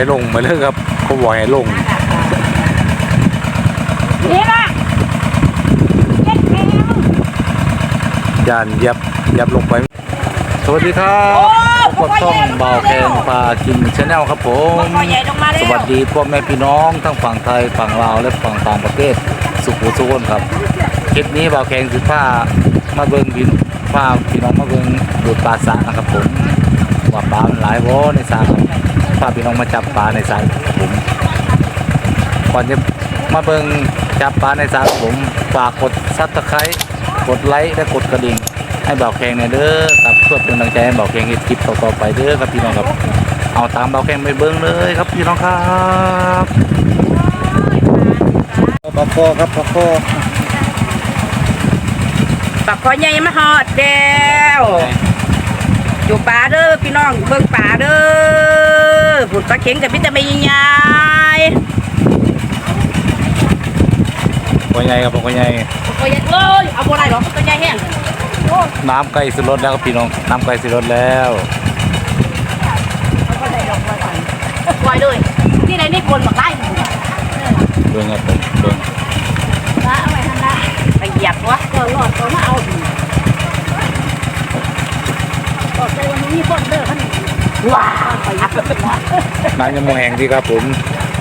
ให้ลงมาเลยครับเขาบอกให้ลงนี่ละเจ็ดแพงยานยับยับลงไป สวัสดีครับโอ้พบกับช่องเบาแกงปลากินชาแนลครับผม คอใหญ่ลงมาเร็สววัสดีพ่อแม่พี่น้องทั้งฝั่งไทยฝั่งลาวและฝั่งต่างประเทศสุขุสุขนครับคลิปนี้เบาแกงสิผ้ามาเบิ่งพี่พาพี่น้องมาเบิ่งดูดปลาสระนะครับผมว่าปลามันหลายวอในสระครับ พาพี่น้องมาจับปลาในสระครับผมก่อนจะมาเบิ่งจับปลาในสระครับผมฝากกดซับสไครต์กดไลค์และกดกระดิ่งให้เบาแกงเนี่ยเด้อครับเพื่อเป็นกำลังใจให้เบาแกงเฮ็ดคลิปต่อๆไปเด้อครับพี่น้องครับเอาตามเบาแกงไปเบิ่งเลยครับพี่น้องครับปลาโคครับปลาโคปากคอใหญ่มาหอดเดียวอยู่ป่าเด้อพี่น้องเบิ่งป่าเด้อ ผุดปลาเข็งกับพี่ตะไม่ใหญ่ปลาใหญ่ครับปลาใหญ่คอใหญ่เอ้ยเอาบัวไรหรอตัวใหญ่แห้งน้ำใกล้สิลดแล้วครับพี่น้องน้ำใกล้สิลดแล้วปล่อยเลยนี่ไหนนี่คนบักไล่เบิ่งครับผมเบิ่ง ละเอาไว้ทางละไปเหยียบวะก็หลอดก็มาเอาก็ใจวันนี้มีคนเด้อท่านว้าวไปยับ น้ำยังมองแห้งดีครับผม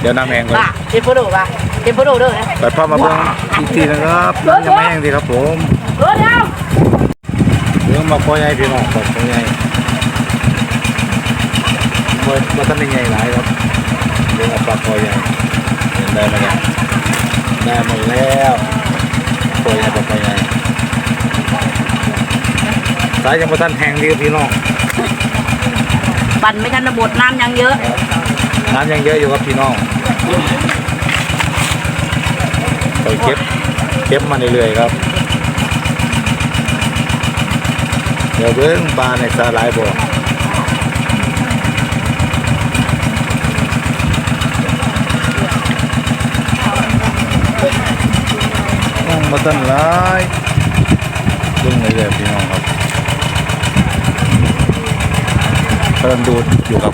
เดี๋ยวน้ำแห้งก่อนป่ะเทมโพโดป่ะเทมโพโดเด้อนะไปพ่อมาเบิ่งอีกทีนะครับน้ำยังไม่แห้งดีครับผมเออเดี๋ยวเบิ่งมาปลาใหญ่พี่น้องปลาใหญ่บ่บ่ทันได้ใหญ่หลายครับเบิ่งเอาปลาปลาใหญ่เห็นได้ไหมครับได้หมดแล้วปลาใหญ่ปลาใหญ่สายยังบ่ทันแห้งดีครับพี่น้อง ปั่นไม่ทันระบดน้ำยังเยอะ น้ำยังเยอะอยู่ครับพี่น้องคอยเก็บเก็บมาเรื่อยๆครับ เดี๋ยวเบิ้งปลาในสาหลายบ่ต้องมาต้นหลายเบิ้งเรื่อยๆพี่น้องครับ กำลังดูดอยู่ครับ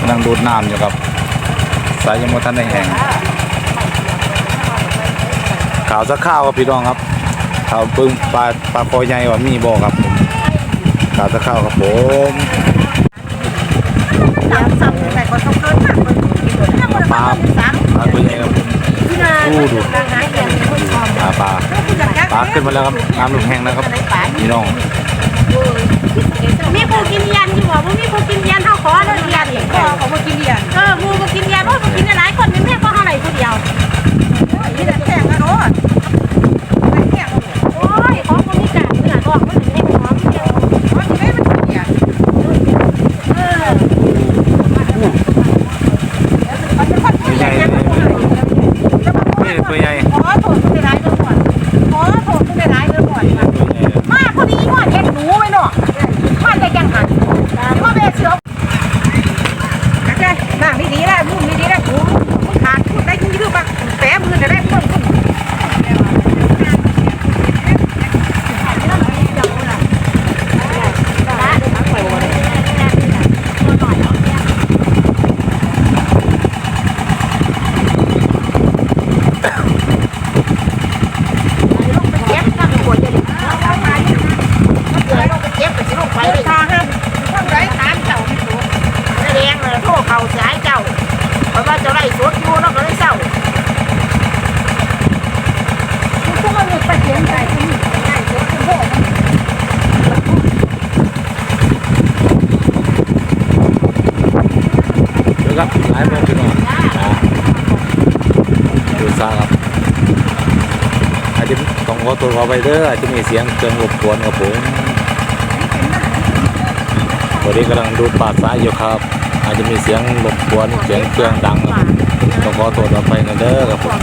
กำลังดูดน้ำอยู่ครับ สายยมทันได้แห้งข่าวสักข้าวครับพี่น้องครับข่าวปึ้งปลาปลาคอใหญ่ว่ามีบ่ครับผมขาวสักข้าวครับผมสามสามแต่ก็ต้องเกินมากเลยปลาปลาตัวใหญ่ครับผมดูปลาปลาปลาขึ้นมาแล้วครับน้ำลงแห้งแล้วครับพี่น้อง มีผู้กินยันอยู่บ่มีผู้กินยันเท่าขอเลยยันก็เขาผู้กินยันเออผู้ก็กินยันว่าผู้กินหลายคนมีแม่ก็เท่าไหร่ผู้เดียวนี่แต่แข่งกันเนาะโอ้ยของคนนี้จ้ะเนื้อทองมันเป็นของมันเดียวมันไม่มันกินยันเออ ตัวใหญ่เลยนี่ตัวใหญ่ ขอโทษผู้ร้ายเรื่องก่อนขอโทษผู้ร้ายเรื่องก่อน ตัวใหญ่ มาพอดีว่าเห็นหนูไว้เนาะมาแต่ยังหันมาเบเสือใช่นั่งดีๆแล้วมุ่งดีๆแล้วหูมึงขาดพูดได้ยังยืดบ้างแปะมือจะได้ต้นต้นเจ็บถ้าปวดจะดิเจ็บไปสิลูกไปเลยทางฮะทางไรทางเจ้าแดงเลยโทษเขาเสียให้เจ้าเพราะว่าเจ้าไล่สดอยู่แล้วก็เลยเศร้าพวกมันไปเสียงใจง่ายสดโทษ เดี๋ยวครับหลายโมงพี่น้องอ่ดูซ่าครับอาจจะต้องขอตัวขอไปเด้ออาจจะมีเสียงเครื่องรบกวนครับผมวันนี้กำลังดูป่าซ้ายอยู่ครับ อาจจะมีเสียงรบกวนเสียงเครื่องดังครับต้องขอตัวเราไปนะเด้อครับผม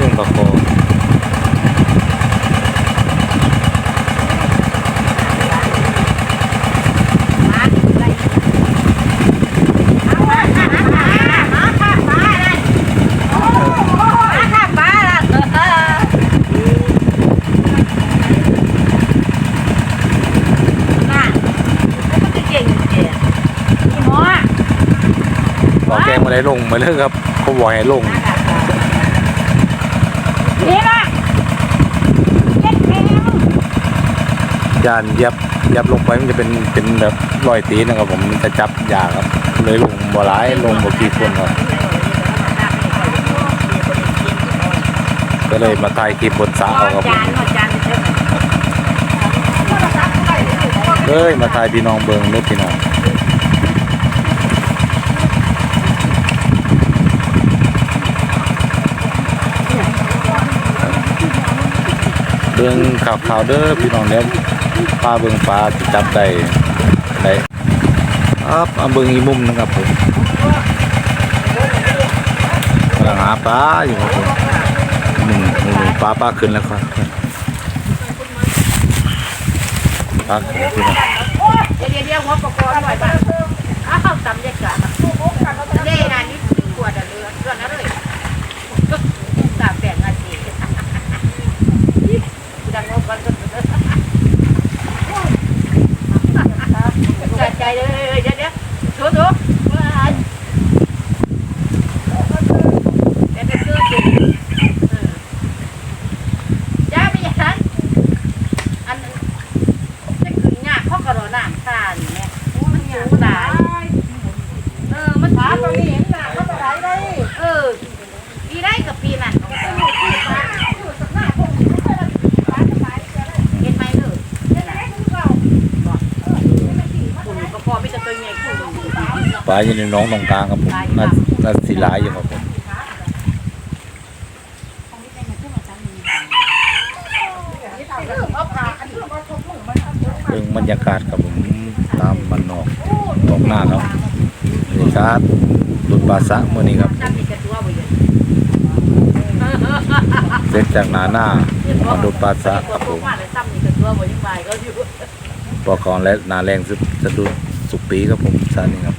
หนึ่งบักโคบอกแกมาได้ลงมาเลยครับเขาบอกให้ลง ยานเยับเยับลงไปมันจะเป็นเป็นแบบรอยตีนะครับผมจะจับยาครับ เลยลงบ่หลายลงบ่กี่คนครับก็เลยมาถ่ายคลิปบนสระเอาครับผมเอไหมเลยมาถ่ายพี่น้องเบิงเล็กพี่น้องเบิงข่าวข่าวๆเด้อพี่น้องเนี้ย ปลาเบิงปลาจับได้ได้ครับเอาเบิงอีมุมนึงครับผมกำลังหาปลาอยู่ครับผมหนึ่งหนึ่งปลาปลาขึ้นแล้วครับปลาขึ้นพี่น้องเดี๋ยวเดี๋ยวหัวปกรณ์หน่อยบ้างอ้าวตำเยากาศเล่นานนี้ขวดเรือเรือนั่นเลยตามแบ่งอาชีพดังงบกันก็ใจเลยเดี๋ยวเดี๋ยวถูถูเดี๋ยวไปซื้อกินย่าไม่ยันอันนั้น จะขึ้นยากเพราะกระโดดน้ำตาลเนี่ยมันสูงหลายเออ มันสูงตรงนี้เห็นหนาเขาไหลได้เออ ปีได้กับปีนั่นเห็นไหมเลยคุณก็พอไม่จะตัวใหญ่คุณ ปลาอยู่ในหน้องตรงกลางครับผมน่าน่าสีหลายอยู่ครับผมเรื่องบรรยากาศครับผมตามมันนอกตอกหน้าครับบรรยากาศดุดปลาสะเมื่อนี้ครับจำมีกระตัวบ่อยู่เสร็จจากหนาหน้ามาดุดปลาสะครับผมว่าเลยซ้ำมีกระตัวบ่ยังไงก็อยู่ปอกรและนาแรงสุดจะดูสุกปีครับผมสานี่ครับ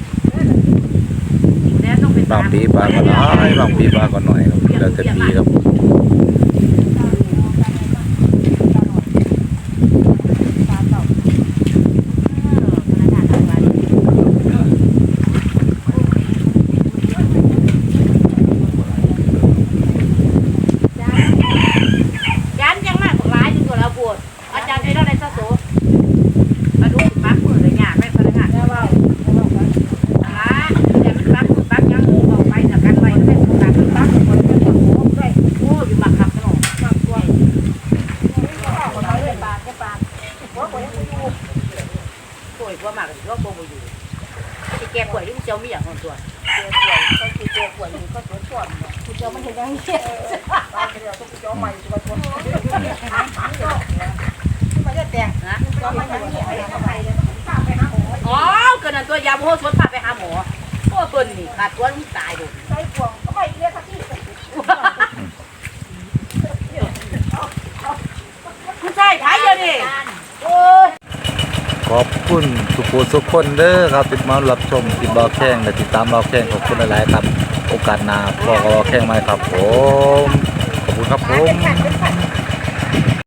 แล้วต้องเป็น บางปีปลาก็น้อยบางปีปลาก็น้อยครับแล้วแต่ปีครับ ยันยังมากกว่าร้ายจนกว่าเราบวชอาจารย์ใช้ได้ซะโสมาดูปักมือเลยยากไม่พนักงานแล้วว่าอ่าเดี๋ยวมันปักมือปักยังมือออกไปจากกันไว้แล้วให้ปักปักคนจะตกโอ้ด้วยโอ้อยู่มาขับตลอดมากด้วยป่วยกว่ามากเลยก็โกงอยู่ที่แกป่วยที่มันเจ้ามีอย่างของตัวแกป่วยก็คือแกป่วยอยู่ก็สวนส่วน คุณเจ้ามันเห็นยังเงี้ยนะอ๋อเกินอันตัวยาโมโหสวนพาไปหาหมอโอ้เปิ้นนี่ขาดตัวมึงตายดูใส่พวงก็ไปเรียกสักทีคุณใช่ท้ายเดียวนี้ ขอบคุณทุกคนทุกคนเด้อครับติดมารับชมติดบอแข่งและติดตามบอแข่งขอบคุณหลายๆครับ โอกาสหน้าพอก็รอแข่งไหมครับผมขอบคุณครับผม